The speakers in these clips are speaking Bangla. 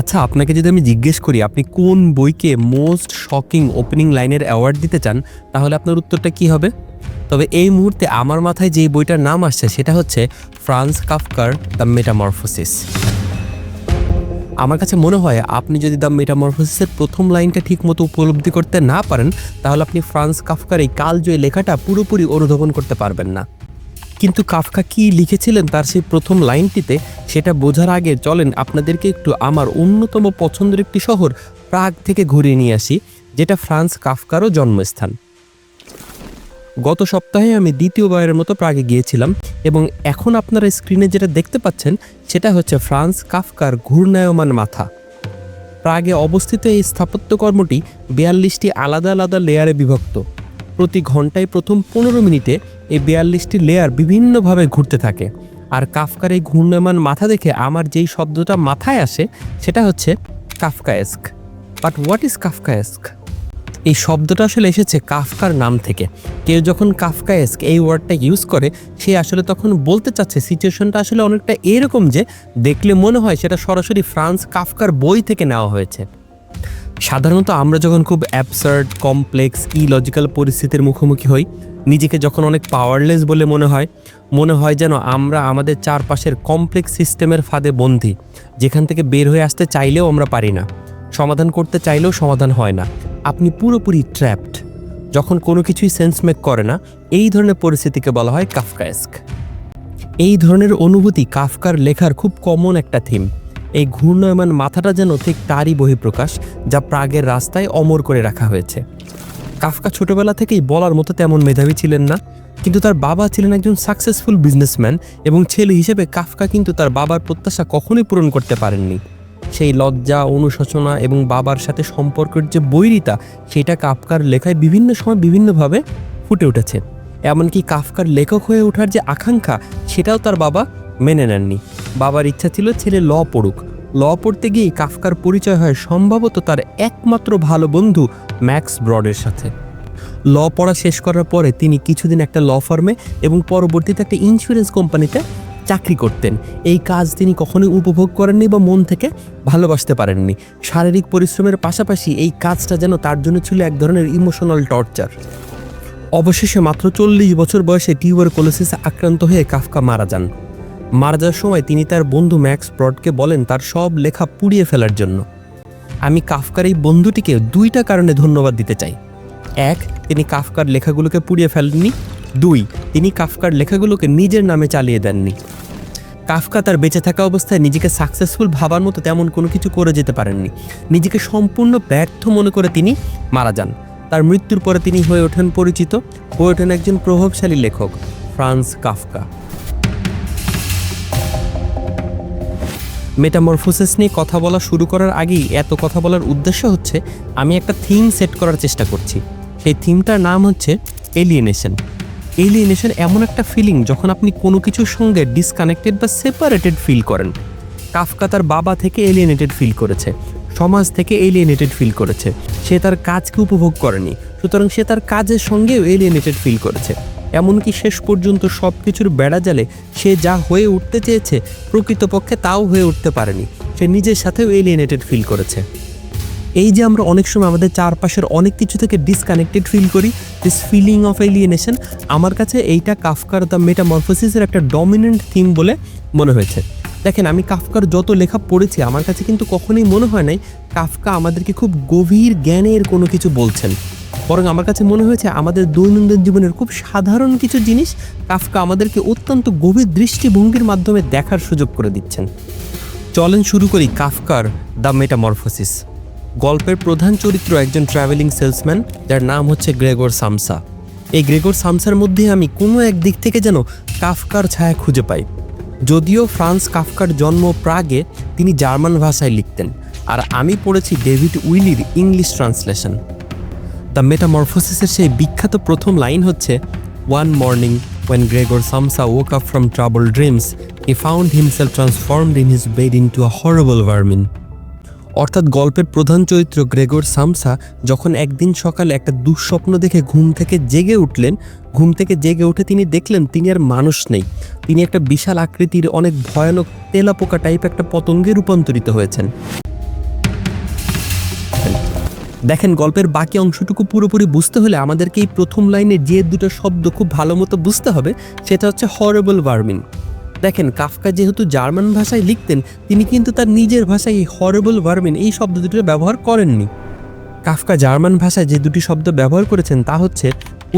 আচ্ছা আপনাকে যদি আমি জিজ্ঞেস করি, আপনি কোন বইকে মোস্ট শকিং ওপেনিং লাইনের অ্যাওয়ার্ড দিতে চান, তাহলে আপনার উত্তরটা কি হবে? তবে এই মুহূর্তে আমার মাথায় যে বইটার নাম আসছে, সেটা হচ্ছে ফ্রান্স কাফকার দ্য মেটামরফোসিস। আমার কাছে মনে হয়, আপনি যদি দ্য মেটামরফোসিসের প্রথম লাইনটা ঠিকমতো উপলব্ধি করতে না পারেন, তাহলে আপনি ফ্রান্স কাফকার এই কালজয়ী লেখাটা পুরোপুরি অনুধাবন করতে পারবেন না। কিন্তু কাফকা কি লিখেছিলেন তার সেই প্রথম লাইনটিতে, সেটা বোঝার আগে চলেন আপনাদেরকে একটু আমার অন্যতম পছন্দের একটি শহর প্রাগ থেকে ঘুরিয়ে নিয়ে আসি, যেটা ফ্রান্স কাফকারও জন্মস্থান। গত সপ্তাহে আমি দ্বিতীয়বারের মতো প্রাগে গিয়েছিলাম এবং এখন আপনারা স্ক্রিনে যেটা দেখতে পাচ্ছেন, সেটা হচ্ছে ফ্রান্স কাফকার ঘূর্ণায়মান মাথা। প্রাগে অবস্থিত এই স্থাপত্যকর্মটি বিয়াল্লিশটি আলাদা আলাদা লেয়ারে বিভক্ত। প্রতি ঘন্টায় প্রথম পনেরো মিনিটে এই বিয়াল্লিশটি লেয়ার বিভিন্নভাবে ঘুরতে থাকে। আর কাফকার এই ঘূর্ণায়মান মাথা দেখে আমার যেই শব্দটা মাথায় আসে, সেটা হচ্ছে Kafkaesque. But what is Kafkaesque? এই শব্দটা আসলে এসেছে কাফকার নাম থেকে। কেউ যখন কাফকায়েস্ক এই ওয়ার্ডটা ইউজ করে, সে আসলে তখন বলতে চাচ্ছে সিচুয়েশনটা আসলে অনেকটা এরকম যে দেখলে মনে হয় সেটা সরাসরি ফ্রান্স কাফকার বই থেকে নেওয়া হয়েছে। সাধারণত আমরা যখন খুব অ্যাবসার্ড কমপ্লেক্স ইলজিক্যাল পরিস্থিতির মুখোমুখি হই নিজেকে যখন অনেক পাওয়ারলেস বলে মনে হয় মনে হয় যেন আমরা আমাদের চারপাশের কমপ্লেক্স সিস্টেমের ফাঁদে বন্দী, যেখান থেকে বের হয়ে আসতে চাইলেও আমরা পারি না। সমাধান করতে চাইলেও সমাধান হয় না। আপনি পুরোপুরি ট্র্যাপড যখন কোনো কিছুই সেন্স মেক করে না, এই ধরনের পরিস্থিতিকে বলা হয় কাফকায়েস্ক এই ধরনের অনুভূতি কাফকার লেখার খুব কমন একটা থিম এই ঘূর্ণয়মান মাথাটা যেন ঠিক তারই বহিঃপ্রকাশ, যা প্রাগের রাস্তায় অমর করে রাখা হয়েছে। কাফকা ছোটবেলা থেকেই বলার মতো তেমন মেধাবী ছিলেন না, কিন্তু তার বাবা ছিলেন একজন সাকসেসফুল বিজনেসম্যান এবং ছেলে হিসেবে কাফকা কিন্তু তার বাবার প্রত্যাশা কখনোই পূরণ করতে পারেননি। সেই লজ্জা, অনুশোচনা এবং বাবার সাথে সম্পর্কের যে বৈরিতা, সেটা কাফকার লেখায় বিভিন্ন সময় বিভিন্নভাবে ফুটে উঠেছে। এমনকি কাফকার লেখক হয়ে ওঠার যে আকাঙ্ক্ষা, সেটাও তার বাবা মেনে নেননি। বাবার ইচ্ছা ছিল ছেলে ল পড়ুক। ল পড়তে গিয়েই কাফকার পরিচয় হয় সম্ভবত তার একমাত্র ভালো বন্ধু ম্যাক্স ব্রডের সাথে। ল পড়া শেষ করার পরে তিনি কিছুদিন একটা ল ফার্মে এবং পরবর্তীতে একটা ইন্স্যুরেন্স কোম্পানিতে চাকরি করতেন। এই কাজ তিনি কখনোই উপভোগ করেননি বা মন থেকে ভালোবাসতে পারেননি। শারীরিক পরিশ্রমের পাশাপাশি এই কাজটা যেন তার জন্য ছিল এক ধরনের ইমোশনাল টর্চার অবশেষে মাত্র চল্লিশ বছর বয়সে টিউবার টিউবারকোলোসিসে আক্রান্ত হয়ে কাফকা মারা যান। মারা যাওয়ার সময় তিনি তার বন্ধু ম্যাক্স ব্রডকে বলেন, তার সব লেখা পুড়িয়ে ফেলার জন্য। আমি কাফকার এই বন্ধুটিকে দুইটা কারণে ধন্যবাদ দিতে চাই। এক, তিনি কাফকার লেখাগুলোকে পুড়িয়ে ফেলেননি। দুই, তিনি কাফকার লেখাগুলোকে নিজের নামে চালিয়ে দেননি। কাফকা তার বেঁচে থাকা অবস্থায় নিজেকে সাকসেসফুল ভাবার মতো তেমন কোনো কিছু করে যেতে পারেননি। নিজেকে সম্পূর্ণ ব্যর্থ মনে করে তিনি মারা যান। তার মৃত্যুর পরে তিনি হয়ে ওঠেন পরিচিত, হয়ে ওঠেন একজন প্রভাবশালী লেখক, ফ্রান্স কাফকা। মেটামরফোসিস নিয়ে কথা বলা শুরু করার আগেই এত কথা বলার উদ্দেশ্য হচ্ছে, আমি একটা থিম সেট করার চেষ্টা করছি। সেই থিমটার নাম হচ্ছে এলিয়েনেশন এলিয়েনেশন এমন একটা ফিলিং যখন আপনি কোনো কিছুর সঙ্গে ডিসকানেক্টেড বা সেপারেটেড ফিল করেন। কাফকা তার বাবা থেকে এলিয়েনেটেড ফিল করেছে, সমাজ থেকে এলিয়েনেটেড ফিল করেছে। সে তার কাজকে উপভোগ করেনি, সুতরাং সে তার কাজের সঙ্গেও এলিয়েনেটেড ফিল করেছে। এমনকি শেষ পর্যন্ত সব কিছুর বেড়াজালে সে যা হয়ে উঠতে চেয়েছে, প্রকৃতপক্ষে তাও হয়ে উঠতে পারেনি। সে নিজের সাথেও এলিয়েনেটেড ফিল করেছে। এই যে আমরা অনেক সময় আমাদের চারপাশের অনেক কিছু থেকে ডিসকানেক্টেড ফিল করি দিস ফিলিং অফ এলিয়েনেশন আমার কাছে এইটা কাফকার দ্য মেটামরফোসিসের একটা ডমিনেন্ট থিম বলে মনে হয়েছে। দেখেন, আমি কাফকার যত লেখা পড়েছি, আমার কাছে কিন্তু কখনোই মনে হয় নাই কাফকা আমাদেরকে খুব গভীর জ্ঞানের কোনো কিছু বলছেন। বরং আমার কাছে মনে হয়েছে আমাদের দৈনন্দিন জীবনের খুব সাধারণ কিছু জিনিস কাফকা আমাদেরকে অত্যন্ত গভীর দৃষ্টিভঙ্গির মাধ্যমে দেখার সুযোগ করে দিচ্ছেন। চলেন শুরু করি কাফকার দ্য মেটামরফোসিস। গল্পের প্রধান চরিত্র একজন ট্রাভেলিং সেলসম্যান, যার নাম হচ্ছে গ্রেগর সামসা। এই গ্রেগর সামসার মধ্যে আমি কোনো এক দিক থেকে যেন কাফকার ছায়া খুঁজে পাই। যদিও ফ্রান্স কাফকার জন্ম প্রাগে তিনি জার্মান ভাষায় লিখতেন, আর আমি পড়েছি ডেভিড উইলির ইংলিশ ট্রান্সলেশন। দ্য মেটামরফোসিসের সেই বিখ্যাত প্রথম লাইন হচ্ছে one morning when Gregor Samsa woke up from troubled dreams, he found himself transformed in his bed into a horrible vermin. অর্থাৎ গল্পের প্রধান চরিত্র গ্রেগর সামসা যখন একদিন সকালে একটা দুঃস্বপ্ন দেখে ঘুম থেকে জেগে উঠলেন, ঘুম থেকে জেগে উঠে তিনি দেখলেন তিনি আর মানুষ নেই। তিনি একটা বিশাল আকৃতির অনেক ভয়ানক তেলাপোকা টাইপ একটা পতঙ্গে রূপান্তরিত হয়েছেন। দেখেন, গল্পের বাকি অংশটুকু পুরোপুরি বুঝতে হলে আমাদেরকে এই প্রথম লাইনে যে দুটো শব্দ খুব ভালো মতো বুঝতে হবে, সেটা হচ্ছে হরেবল ভার্মিন দেখেন, কাফকা যেহেতু জার্মান ভাষায় লিখতেন, তিনি কিন্তু তার নিজের ভাষায় এই হরেবল ভার্মিন এই শব্দ দুটো ব্যবহার করেননি। কাফকা জার্মান ভাষায় যে দুটি শব্দ ব্যবহার করেছেন, তা হচ্ছে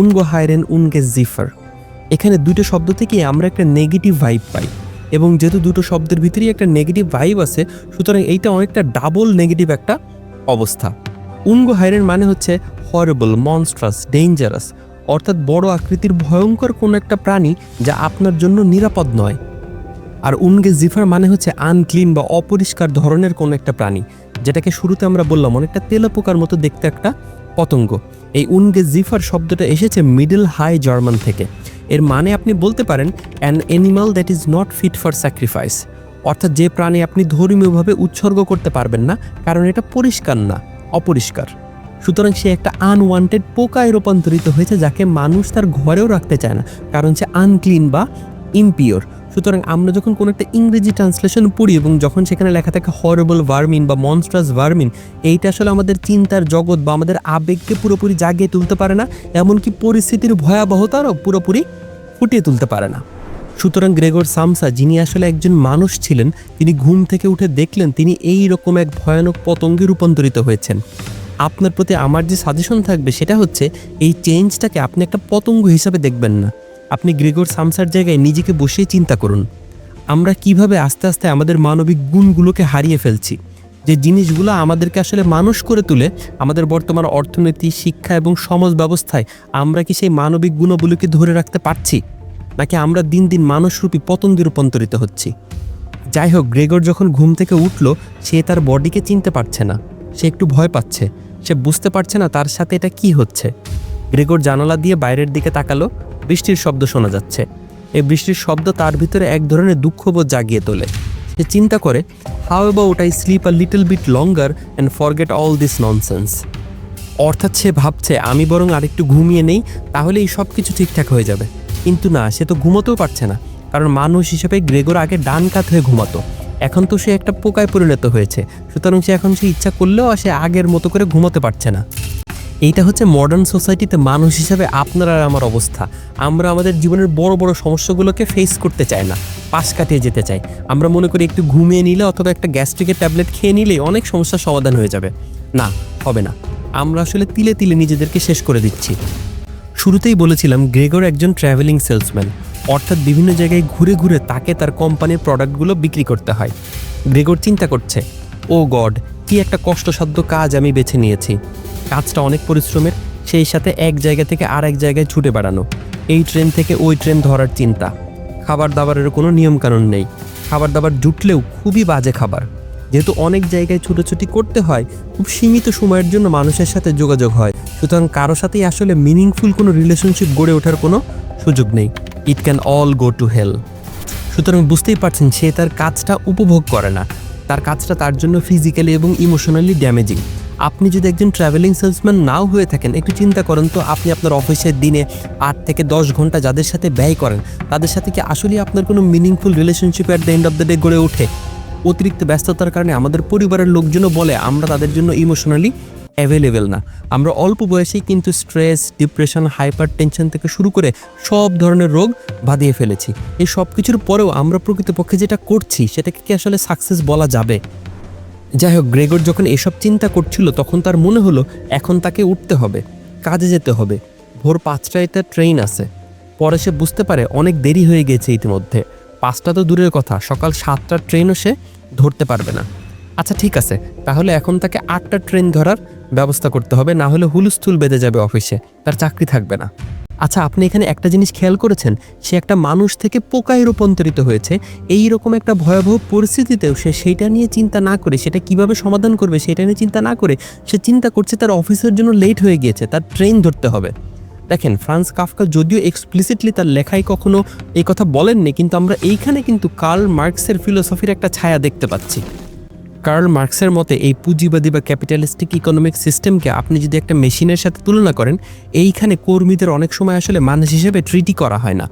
উনগো হাইরেন উনগে জিফার এখানে দুটো শব্দ থেকে আমরা একটা নেগেটিভ ভাইব পাই, এবং যেহেতু দুটো শব্দের ভিতরেই একটা নেগেটিভ ভাইব আছে, সুতরাং এইটা অনেকটা ডাবল নেগেটিভ একটা অবস্থা। উনগো হাইরেন মানে হচ্ছে হরেবল মনস্ট্রাস ডেঞ্জারাস অর্থাৎ বড় আকৃতির ভয়ঙ্কর কোনো একটা প্রাণী যা আপনার জন্য নিরাপদ নয়। আর উনগে জিফার মানে হচ্ছে আনক্লিন বা অপরিষ্কার ধরনের কোনো একটা প্রাণী, যেটাকে শুরুতে আমরা বললাম অনেকটা তেলাপোকার মতো দেখতে একটা পতঙ্গ। এই উনগে জিফার শব্দটা এসেছে মিডল হাই জার্মান থেকে। এর মানে আপনি বলতে পারেন an animal that is not fit for sacrifice অর্থাৎ যে প্রাণী আপনি ধর্মীয়ভাবে উৎসর্গ করতে পারবেন না, কারণ এটা পরিষ্কার না। অপরিষ্কার। সুতরাং সে একটা আনওয়ান্টেড পোকায় রূপান্তরিত হয়েছে যাকে মানুষ তার ঘরেও রাখতে চায় না, কারণ সে আনক্লিন বা ইমপিওর সুতরাং আমরা যখন কোনো একটা ইংরেজি ট্রান্সলেশন পড়ি এবং যখন সেখানে লেখা থাকে হরেবল ভার্মিন বা মনস্ট্রাস ভার্মিন এইটা আসলে আমাদের চিন্তার জগৎ বা আমাদের আবেগকে পুরোপুরি জাগিয়ে তুলতে পারে না, এমনকি পরিস্থিতির ভয়াবহতারও পুরোপুরি ফুটিয়ে তুলতে পারে না। সুতরাং গ্রেগর সামসা, যিনি আসলে একজন মানুষ ছিলেন, তিনি ঘুম থেকে উঠে দেখলেন তিনি এই রকম এক ভয়ানক পতঙ্গে রূপান্তরিত হয়েছেন। আপনার প্রতি আমার যে সাজেশন থাকবে সেটা হচ্ছে, এই চেঞ্জটাকে আপনি একটা পতঙ্গ হিসাবে দেখবেন না। আপনি গ্রেগর সামসার জায়গায় নিজেকে বসিয়ে চিন্তা করুন। আমরা কীভাবে আস্তে আস্তে আমাদের মানবিক গুণগুলোকে হারিয়ে ফেলছি? যে জিনিসগুলো আমাদেরকে আসলে মানুষ করে তুলে, আমাদের বর্তমান অর্থনীতি, শিক্ষা এবং সমাজ ব্যবস্থায় আমরা কি সেই মানবিক গুণগুলোকে ধরে রাখতে পারছি? নাকি আমরা দিন দিন মানুষরূপী পতঙ্গে রূপান্তরিত হচ্ছি? যাই হোক গ্রেগর যখন ঘুম থেকে উঠল, সে তার বডিকে চিনতে পারছে না। সে একটু ভয় পাচ্ছে। সে বুঝতে পারছে না তার সাথে এটা কি হচ্ছে। গ্রেগর জানালা দিয়ে বাইরের দিকে তাকালো। বৃষ্টির শব্দ শোনা যাচ্ছে। এই বৃষ্টির শব্দ তার ভিতরে এক ধরনের দুঃখবোধ জাগিয়ে তোলে। সে চিন্তা করে how about I sleep a little bit longer and forget all this nonsense অর্থাৎ সে ভাবছে, আমি বরং আরেকটু ঘুমিয়ে নেই, তাহলে এই সব কিছু ঠিকঠাক হয়ে যাবে। কিন্তু না, সে তো ঘুমোতেও পারছে না। কারণ মানুষ হিসেবে গ্রেগর আগে ডান কাত হয়ে ঘুমাতো। এখন তো সে একটা পোকায় পরিণত হয়েছে। সুতরাং সে এখন সে ইচ্ছা করলেও সে আগের মতো করে ঘুমোতে পারছে না। এইটা হচ্ছে মডার্ন সোসাইটিতে মানুষ হিসাবে আপনার আমার অবস্থা। আমরা আমাদের জীবনের বড় বড় সমস্যাগুলোকে ফেস করতে চাই না, পাশ কাটিয়ে যেতে চাই। আমরা মনে করি একটু ঘুমিয়ে নিলে অথবা একটা গ্যাস্ট্রিকের ট্যাবলেট খেয়ে নিলেই অনেক সমস্যার সমাধান হয়ে যাবে। না, হবে না। আমরা আসলে তিলে তিলে নিজেদেরকে শেষ করে দিচ্ছি। শুরুতেই বলেছিলাম, গ্রেগর একজন ট্রাভেলিং সেলসম্যান। অর্থাৎ বিভিন্ন জায়গায় ঘুরে ঘুরে তাকে তার কোম্পানির প্রোডাক্টগুলো বিক্রি করতে হয়। গ্রেগর চিন্তা করছে, ও গড, কি একটা কষ্টসাধ্য কাজ আমি বেছে নিয়েছি। কাজটা অনেক পরিশ্রমের, সেই সাথে এক জায়গা থেকে আর এক জায়গায় ছুটে বেড়ানো। এই ট্রেন থেকে ওই ট্রেন ধরার চিন্তা। খাবার দাবারের কোনো নিয়মকানুন নেই। খাবার দাবার জুটলেও খুবই বাজে খাবার। যেহেতু অনেক জায়গায় ছুটোছুটি করতে হয়, খুব সীমিত সময়ের জন্য মানুষের সাথে যোগাযোগ হয়। সুতরাং কারও সাথেই আসলে মিনিংফুল কোনো রিলেশনশিপ গড়ে ওঠার কোনো সুযোগ নেই। It can all go to hell সুতরাং বুঝতেই পারছেন, সে তার কাজটা উপভোগ করে না। তার কাজটা তার জন্য ফিজিক্যালি এবং ইমোশনালি ড্যামেজিং আপনি যদি একজন ট্রাভেলিং সেলসম্যান নাও হয়ে থাকেন, একটু চিন্তা করেন তো, আপনি আপনার অফিসের দিনে আট থেকে দশ ঘণ্টা যাদের সাথে ব্যয় করেন, তাদের সাথে কি আসলে আপনার কোনো meaningful relationship at the end of the day গড়ে ওঠে? অতিরিক্ত ব্যস্ততার কারণে আমাদের পরিবারের লোকজনও বলে, আমরা তাদের জন্য ইমোশনালি অ্যাভেলেবেল না। আমরা অল্প বয়সেই কিন্তু স্ট্রেস ডিপ্রেশন হাইপার টেনশন থেকে শুরু করে সব ধরনের রোগ বাঁধিয়ে ফেলেছি। এই সব কিছুর পরেও আমরা প্রকৃতপক্ষে যেটা করছি, সেটাকে কি আসলে সাকসেস বলা যাবে? যাই হোক, গ্রেগর যখন এসব চিন্তা করছিল, তখন তার মনে হলো, এখন তাকে উঠতে হবে, কাজে যেতে হবে। ভোর পাঁচটায় তার ট্রেন আছে। পরে সে বুঝতে পারে, অনেক দেরি হয়ে গেছে ইতিমধ্যে। পাঁচটা তো দূরের কথা, সকাল সাতটার ট্রেনও সে ধরতে পারবে না। আচ্ছা ঠিক আছে। তাহলে এখন তাকে আটটা ট্রেন ধরার ব্যবস্থা করতে হবে, না হলে হুলস্থুল বেঁধে যাবে অফিসে। তার চাকরি থাকবে না। আচ্ছা আপনি এখানে একটা জিনিস খেয়াল করেছেন? সে একটা মানুষ থেকে পোকায় রূপান্তরিত হয়েছে। এই রকম একটা ভয়াবহ পরিস্থিতিতেও সে সেইটা নিয়ে চিন্তা না করে, সেটা কীভাবে সমাধান করবে সেটা নিয়ে চিন্তা না করে, সে চিন্তা করছে তার অফিসের জন্য লেট হয়ে গিয়েছে, তার ট্রেন ধরতে হবে। দেখেন, ফ্রান্স কাফকা যদিও এক্সপ্লিসিটলি তার লেখায় কখনো এই কথা বলেননি, কিন্তু আমরা এইখানে কিন্তু কার্ল মার্কসের ফিলোসফির একটা ছায়া দেখতে পাচ্ছি। কার্ল মার্কসের মতে, এই পুঁজিবাদী বা ক্যাপিটালিস্টিক ইকোনমিক সিস্টেমকে আপনি যদি একটা মেশিনের সাথে তুলনা করেন, এইখানে কর্মীদের অনেক সময় আসলে মানুষ হিসেবে ট্রিটি করা হয় না।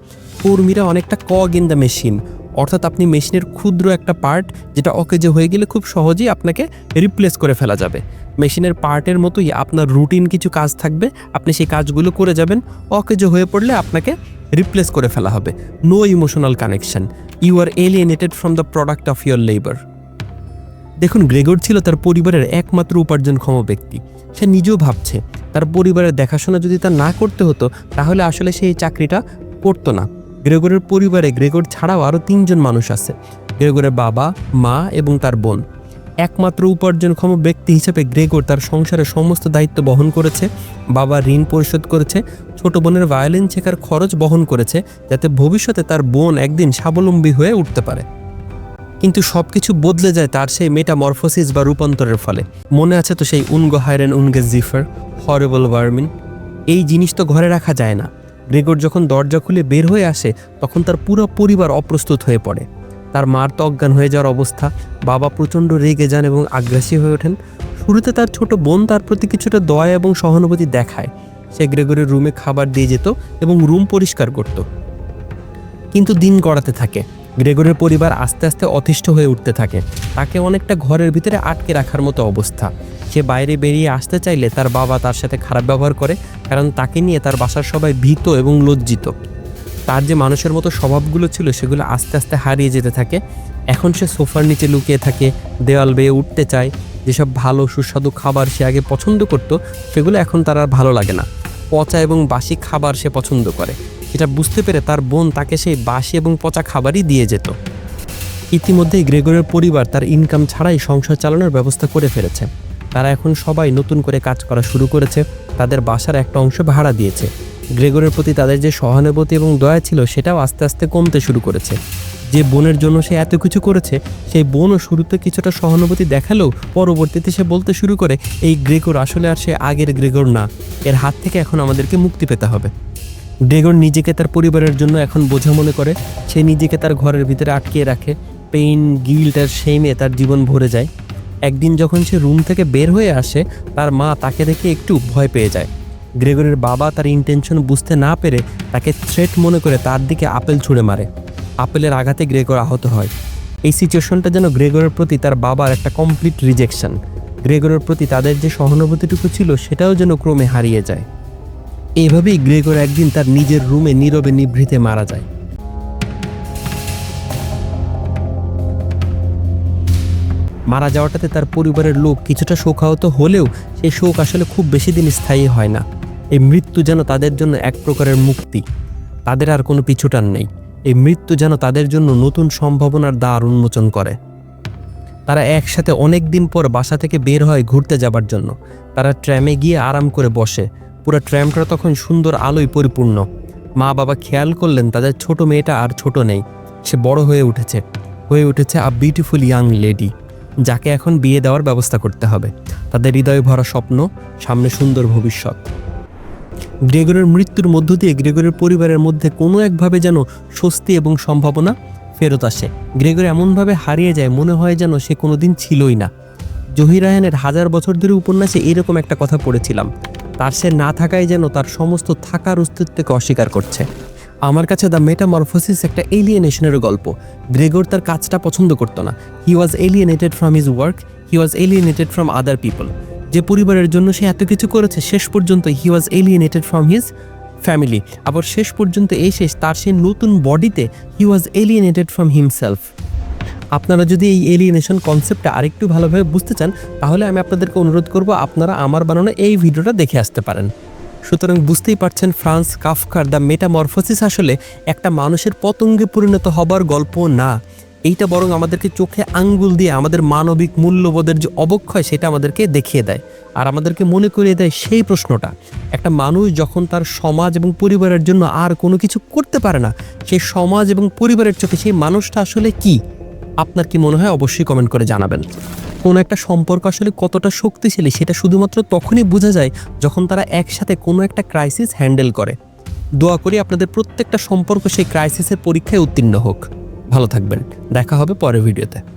কর্মীরা অনেকটা কগ ইন দ্য মেশিন অর্থাৎ আপনি মেশিনের ক্ষুদ্র একটা পার্ট যেটা অকেজে হয়ে গেলে খুব সহজেই আপনাকে রিপ্লেস করে ফেলা যাবে। মেশিনের পার্টের মতোই আপনার রুটিন কিছু কাজ থাকবে, আপনি সেই কাজগুলো করে যাবেন, অকেজে হয়ে পড়লে আপনাকে রিপ্লেস করে ফেলা হবে। No emotional connection you are alienated from the product of your labour দেখুন, গ্রেগর ছিল তার পরিবারের একমাত্র উপার্জনক্ষম ব্যক্তি। সে নিজেও ভাবছে, তার পরিবারের দেখাশোনা যদি তার না করতে হতো, তাহলে আসলে সে এই চাকরিটা করতো না। গ্রেগরের পরিবারে গ্রেগর ছাড়াও আরও তিনজন মানুষ আছে, গ্রেগরের বাবা, মা এবং তার বোন। একমাত্র উপার্জনক্ষম ব্যক্তি হিসেবে গ্রেগর তার সংসারের সমস্ত দায়িত্ব বহন করেছে, বাবা ঋণ পরিশোধ করেছে, ছোট বোনের ভায়োলিন শেখার খরচ বহন করেছে, যাতে ভবিষ্যতে তার বোন একদিন স্বাবলম্বী হয়ে উঠতে পারে। কিন্তু সবকিছু বদলে যায় তার সেই মেটামরফোসিস বা রূপান্তরের ফলে। মনে আছে তো সেই উনগো হাইরেন উনগে জিফার হরেবল ওয়ার্মিন এই জিনিস তো ঘরে রাখা যায় না। গ্রেগর যখন দরজা খুলে বের হয়ে আসে, তখন তার পুরো পরিবার অপ্রস্তুত হয়ে পড়ে। তার মার তো অজ্ঞান হয়ে যাওয়ার অবস্থা। বাবা প্রচণ্ড রেগে যান এবং আগ্রাসী হয়ে ওঠেন। শুরুতে তার ছোট বোন তার প্রতি কিছুটা দয়া এবং সহানুভূতি দেখায়। সে গ্রেগরের রুমে খাবার দিয়ে যেত এবং রুম পরিষ্কার করত। কিন্তু দিন গড়াতে থাকে। গ্রেগরের পরিবার আস্তে আস্তে অতিষ্ঠ হয়ে উঠতে থাকে। তাকে অনেকটা ঘরের ভিতরে আটকে রাখার মতো অবস্থা। সে বাইরে বেরিয়ে আসতে চাইলে তার বাবা তার সাথে খারাপ ব্যবহার করে, কারণ তাকে নিয়ে তার বাসার সবাই ভীত এবং লজ্জিত। তার যে মানুষের মতো স্বভাবগুলো ছিল, সেগুলো আস্তে আস্তে হারিয়ে যেতে থাকে। এখন সে সোফার নিচে লুকিয়ে থাকে দেওয়াল বেয়ে উঠতে চায়। যেসব ভালো সুস্বাদু খাবার সে আগে পছন্দ করত, সেগুলো এখন তার আর ভালো লাগে না। পচা এবং বাসি খাবার সে পছন্দ করে। এটা বুঝতে পেরে তার বোন তাকে সেই বাসি এবং পচা খাবারই দিয়ে যেত। ইতিমধ্যেই গ্রেগরের পরিবার তার ইনকাম ছাড়াই সংসার চালানোর ব্যবস্থা করে ফেলেছে। তারা এখন সবাই নতুন করে কাজ করা শুরু করেছে, তাদের বাসার একটা অংশ ভাড়া দিয়েছে। গ্রেগরের প্রতি তাদের যে সহানুভূতি এবং দয়া ছিল, সেটাও আস্তে আস্তে কমতে শুরু করেছে। যে বোনের জন্য সে এত কিছু করেছে, সেই বোনও শুরুতে কিছুটা সহানুভূতি দেখালেও পরবর্তীতে সে বলতে শুরু করে, এই গ্রেগর আসলে আর সে আগের গ্রেগর না। এর হাত থেকে এখন আমাদেরকে মুক্তি পেতে হবে। গ্রেগর নিজেকে তার পরিবারের জন্য এখন বোঝা মনে করে। সে নিজেকে তার ঘরের ভিতরে আটকিয়ে রাখে। পেইন, গিল্ট আর সেইমে তার জীবন ভরে যায়। একদিন যখন সে রুম থেকে বের হয়ে আসে, তার মা তাকে দেখে একটু ভয় পেয়ে যায়। গ্রেগরের বাবা তার ইন্টেনশন বুঝতে না পেরে তাকে থ্রেট মনে করে তার দিকে আপেল ছুঁড়ে মারে। আপেলের আঘাতে গ্রেগর আহত হয়। এই সিচুয়েশনটা যেন গ্রেগরের প্রতি তার বাবার একটা কমপ্লিট রিজেকশন গ্রেগরের প্রতি তাদের যে সহানুভূতিটুকু ছিল, সেটাও যেন ক্রমে হারিয়ে যায়। এভাবেই গ্রেগর একদিন তার নিজের রুমে নীরবে নিভৃতে মারা যায়। মারা যাওয়াটাতে তার পরিবারের লোক কিছুটা শোকাহত হলেও সেই শোক আসলে খুব বেশি দিন স্থায়ী হয় না। এই মৃত্যু যেন তাদের জন্য এক প্রকারের মুক্তি। তাদের আর কোনো পিছুটান নেই। এই মৃত্যু যেন তাদের জন্য নতুন সম্ভাবনার দ্বার উন্মোচন করে। তারা একসাথে অনেক দিন পর বাসা থেকে বের হয় ঘুরতে যাবার জন্য। তারা ট্র্যামে গিয়ে আরাম করে বসে। পুরো ট্র্যামটা তখন সুন্দর আলোয় পরিপূর্ণ। মা বাবা খেয়াল করলেন তাদের ছোট মেয়েটা আর ছোট নেই। সে বড় হয়ে উঠেছে। হয়ে উঠেছে আ বিউটিফুল ইয়াং লেডি যাকে এখন বিয়ে দেওয়ার ব্যবস্থা করতে হবে। তাদের হৃদয়ে ভরা স্বপ্ন, সামনে সুন্দর ভবিষ্যৎ। গ্রেগরের মৃত্যুর মধ্য দিয়ে গ্রেগরের পরিবারের মধ্যে কোনো একভাবে যেন স্বস্তি এবং সম্ভাবনা ফেরত আসে। গ্রেগর এমনভাবে হারিয়ে যায়, মনে হয় যেন সে কোনোদিন ছিলই না। জহিরায়নের হাজার বছর ধরে উপন্যাসে এরকম একটা কথা পড়েছিলাম। তার সে না থাকাই যেন তার সমস্ত থাকার অস্তিত্বকে অস্বীকার করছে। আমার কাছে দ্য মেটামরফোসিস একটা এলিয়েনেশনের গল্প। গ্রেগর তার কাজটা পছন্দ করতো না। He was alienated from his work he was alienated from other people যে পরিবারের জন্য সে এত কিছু করেছে, শেষ পর্যন্ত he was alienated from his family আবার শেষ পর্যন্ত এই শেষ তার সে নতুন বডিতে he was alienated from himself আপনারা যদি এই এলিয়েনেশন কনসেপ্টটা আরেকটু ভালোভাবে বুঝতে চান, তাহলে আমি আপনাদেরকে অনুরোধ করব আপনারা আমার বানানো এই ভিডিওটা দেখে আসতে পারেন। সুতরাং বুঝতেই পারছেন, ফ্রান্স, কাফকার, দ্য মেটামরফোসিস আসলে একটা মানুষের পতঙ্গে পরিণত হবার গল্প না। এইটা বরং আমাদেরকে চোখে আঙ্গুল দিয়ে আমাদের মানবিক মূল্যবোধের যে অবক্ষয়, সেটা আমাদেরকে দেখিয়ে দেয়। আর আমাদেরকে মনে করিয়ে দেয় সেই প্রশ্নটা, একটা মানুষ যখন তার সমাজ এবং পরিবারের জন্য আর কোনো কিছু করতে পারে না, সেই সমাজ এবং পরিবারের চোখে সেই মানুষটা আসলে কি? আপনার কি মনে হয় অবশ্যই কমেন্ট করে জানাবেন। কোনো একটা সম্পর্ক আসলে কতটা শক্তিশালী সেটা শুধুমাত্র তখনই বোঝা যায় যখন তারা একসাথে কোনো একটা ক্রাইসিস হ্যান্ডেল করে। দোয়া করি আপনাদের প্রত্যেকটা সম্পর্ক সেই ক্রাইসিসের পরীক্ষায় উত্তীর্ণ হোক। ভালো থাকবেন। দেখা হবে পরের ভিডিওতে